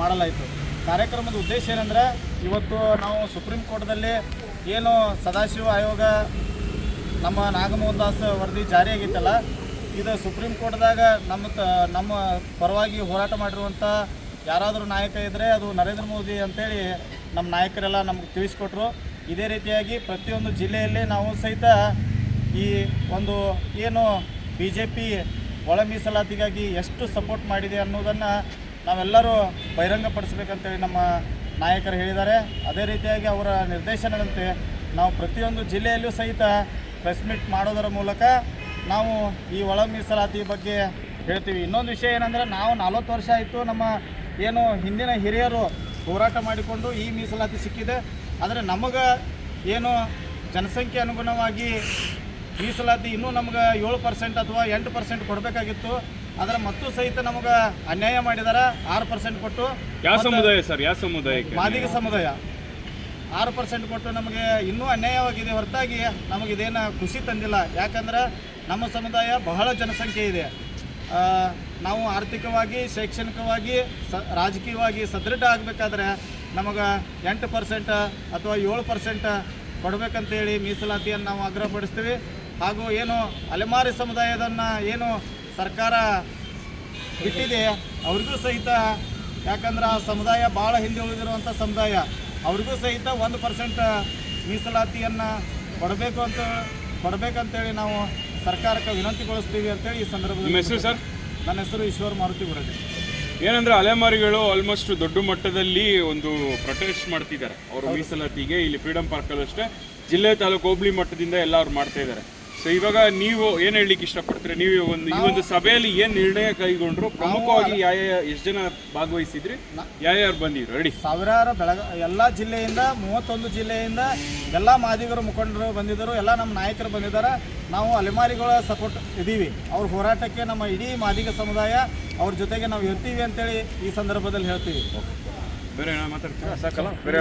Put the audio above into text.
ಮಾಡಲಾಯಿತು. ಕಾರ್ಯಕ್ರಮದ ಉದ್ದೇಶ ಏನಂದರೆ, ಇವತ್ತು ನಾವು ಸುಪ್ರೀಂ ಕೋರ್ಟ್ದಲ್ಲಿ ಏನು ಸದಾಶಿವ ಆಯೋಗ ನಮ್ಮ ನಾಗಮೋಹನ್ ದಾಸ್ ವರದಿ ಜಾರಿಯಾಗಿತ್ತಲ್ಲ ಇದು ಸುಪ್ರೀಂ ಕೋರ್ಟ್ದಾಗ ನಮ್ಮ ನಮ್ಮ ಪರವಾಗಿ ಹೋರಾಟ ಮಾಡಿರುವಂಥ ಯಾರಾದರೂ ನಾಯಕ ಇದ್ದರೆ ಅದು ನರೇಂದ್ರ ಮೋದಿ ಅಂತೇಳಿ ನಮ್ಮ ನಾಯಕರೆಲ್ಲ ನಮ್ಗೆ ತಿಳಿಸ್ಕೊಟ್ರು. ಇದೇ ರೀತಿಯಾಗಿ ಪ್ರತಿಯೊಂದು ಜಿಲ್ಲೆಯಲ್ಲಿ ನಾವು ಸಹಿತ ಈ ಒಂದು ಏನು ಬಿ ಜೆ ಪಿ ಒಳ ಮೀಸಲಾತಿಗಾಗಿ ಎಷ್ಟು ಸಪೋರ್ಟ್ ಮಾಡಿದೆ ಅನ್ನೋದನ್ನು ನಾವೆಲ್ಲರೂ ಬಹಿರಂಗಪಡಿಸ್ಬೇಕಂತೇಳಿ ನಮ್ಮ ನಾಯಕರು ಹೇಳಿದ್ದಾರೆ. ಅದೇ ರೀತಿಯಾಗಿ ಅವರ ನಿರ್ದೇಶನದಂತೆ ನಾವು ಪ್ರತಿಯೊಂದು ಜಿಲ್ಲೆಯಲ್ಲೂ ಸಹಿತ ಪ್ರೆಸ್ ಮೀಟ್ ಮಾಡೋದರ ಮೂಲಕ ನಾವು ಈ ಒಳ ಮೀಸಲಾತಿ ಬಗ್ಗೆ ಹೇಳ್ತೀವಿ. ಇನ್ನೊಂದು ವಿಷಯ ಏನಂದರೆ ನಾವು ನಲ್ವತ್ತು ವರ್ಷ ಆಯಿತು ನಮ್ಮ ಏನು ಹಿಂದಿನ ಹಿರಿಯರು ಹೋರಾಟ ಮಾಡಿಕೊಂಡು ಈ ಮೀಸಲಾತಿ ಸಿಕ್ಕಿದೆ. ಆದರೆ ನಮಗೆ ಏನು ಜನಸಂಖ್ಯೆ ಅನುಗುಣವಾಗಿ ಮೀಸಲಾತಿ ಇನ್ನೂ ನಮ್ಗೆ ಏಳು ಪರ್ಸೆಂಟ್ ಅಥವಾ ಎಂಟು ಪರ್ಸೆಂಟ್ ಕೊಡಬೇಕಾಗಿತ್ತು. ಆದರೆ ಮತ್ತು ಸಹಿತ ನಮಗೆ ಅನ್ಯಾಯ ಮಾಡಿದಾರ ಆರು ಪರ್ಸೆಂಟ್ ಕೊಟ್ಟು ಯಾವ ಸಮುದಾಯ ಸರ್? ಯಾವ ಸಮುದಾಯಕ್ಕೆ? ಮಾದಿಗ ಸಮುದಾಯ. ಆರು ಪರ್ಸೆಂಟ್ ಕೊಟ್ಟು ನಮಗೆ ಇನ್ನೂ ಅನ್ಯಾಯವಾಗಿದೆ ಹೊರತಾಗಿ ನಮಗಿದೇನು ಖುಷಿ ತಂದಿಲ್ಲ. ಯಾಕಂದ್ರೆ ನಮ್ಮ ಸಮುದಾಯ ಬಹಳ ಜನಸಂಖ್ಯೆ ಇದೆ. ನಾವು ಆರ್ಥಿಕವಾಗಿ ಶೈಕ್ಷಣಿಕವಾಗಿ ಸ ರಾಜಕೀಯವಾಗಿ ಸದೃಢ ಆಗಬೇಕಾದ್ರೆ ನಮಗೆ ಎಂಟು ಪರ್ಸೆಂಟ್ ಅಥವಾ ಏಳು ಪರ್ಸೆಂಟ್ ಕೊಡಬೇಕಂತೇಳಿ ಮೀಸಲಾತಿಯನ್ನು ನಾವು ಆಗ್ರಹಪಡಿಸ್ತೀವಿ. ಹಾಗೂ ಏನು ಅಲೆಮಾರಿ ಸಮುದಾಯದನ್ನು ಏನು ಸರ್ಕಾರ ಬಿಟ್ಟಿದೆ ಅವ್ರಿಗೂ ಸಹಿತ ಯಾಕಂದ್ರೆ ಆ ಸಮುದಾಯ ಭಾಳ ಹಿಂದೆ ಉಳಿದಿರುವಂಥ ಸಮುದಾಯ ಅವ್ರಿಗೂ ಸಹಿತ ಒಂದು ಪರ್ಸೆಂಟ್ ಮೀಸಲಾತಿಯನ್ನು ಕೊಡಬೇಕು ಅಂತ ಕೊಡಬೇಕಂತೇಳಿ ನಾವು ಸರ್ಕಾರಕ್ಕೆ ವಿನಂತಿಗೊಳಿಸ್ತೀವಿ ಅಂತೇಳಿ ಈ ಸಂದರ್ಭದಲ್ಲಿ ಹೆಸರು ಸರ್? ನನ್ನ ಹೆಸರು ಈಶ್ವರ್ ಮಾರುತಿ ಗುರಜಿ. ಏನಂದ್ರೆ ಅಲೆಮಾರಿಗಳು ಆಲ್ಮೋಸ್ಟ್ ದೊಡ್ಡ ಮಟ್ಟದಲ್ಲಿ ಒಂದು ಪ್ರೊಟೆಸ್ಟ್ ಮಾಡ್ತಿದ್ದಾರೆ. ಅವರು ಮೀಸಲಾತಿಗೆ ಇಲ್ಲಿ ಫ್ರೀಡಮ್ ಪಾರ್ಕ್ ಅಷ್ಟೇ ಜಿಲ್ಲೆ ತಾಲೂಕು ಹೋಬಳಿ ಮಟ್ಟದಿಂದ ಎಲ್ಲ ಅವ್ರು ಮಾಡ್ತಾ ಇದ್ದಾರೆ. ಸೊ ಇವಾಗ ನೀವು ಏನ್ ಹೇಳಲಿಕ್ಕೆ ಇಷ್ಟಪಡ್ತೀರಿ? ನೀವು ಈ ಒಂದು ಈ ಒಂದು ಸಭೆಯಲ್ಲಿ ಏನ್ ನಿರ್ಣಯ ಕೈಗೊಂಡ್ರು? ಪ್ರಮುಖವಾಗಿ ಯಾವ ಎಷ್ಟು ಜನ ಭಾಗವಹಿಸಿದ್ರಿ? ಯಾರ್ಯಾರು ಬಂದಿದ್ರು? ರೆಡಿ. ಸಾವಿರಾರು ಬೆಳಗ ಎಲ್ಲ ಜಿಲ್ಲೆಯಿಂದ ಮೂವತ್ತೊಂದು ಜಿಲ್ಲೆಯಿಂದ ಎಲ್ಲ ಮಾದಿಗರು ಮುಖಂಡರು ಬಂದಿದ್ದರು. ಎಲ್ಲ ನಮ್ಮ ನಾಯಕರು ಬಂದಿದ್ದಾರೆ ನಾವು ಅಲೆಮಾರಿಗಳ ಸಪೋರ್ಟ್ ಇದ್ದೀವಿ ಅವ್ರ ಹೋರಾಟಕ್ಕೆ ನಮ್ಮ ಇಡೀ ಮಾದಿಗ ಸಮುದಾಯ ಅವ್ರ ಜೊತೆಗೆ ನಾವು ಇರ್ತೀವಿ ಅಂತೇಳಿ ಈ ಸಂದರ್ಭದಲ್ಲಿ ಹೇಳ್ತೀವಿ. ಬೇರೆ ಮಾತಾಡ್ತೀವಿ ಮಾತಾಡ್ತೀರಾ? ಸಾಕಲ್ಲ ಬೇರೆ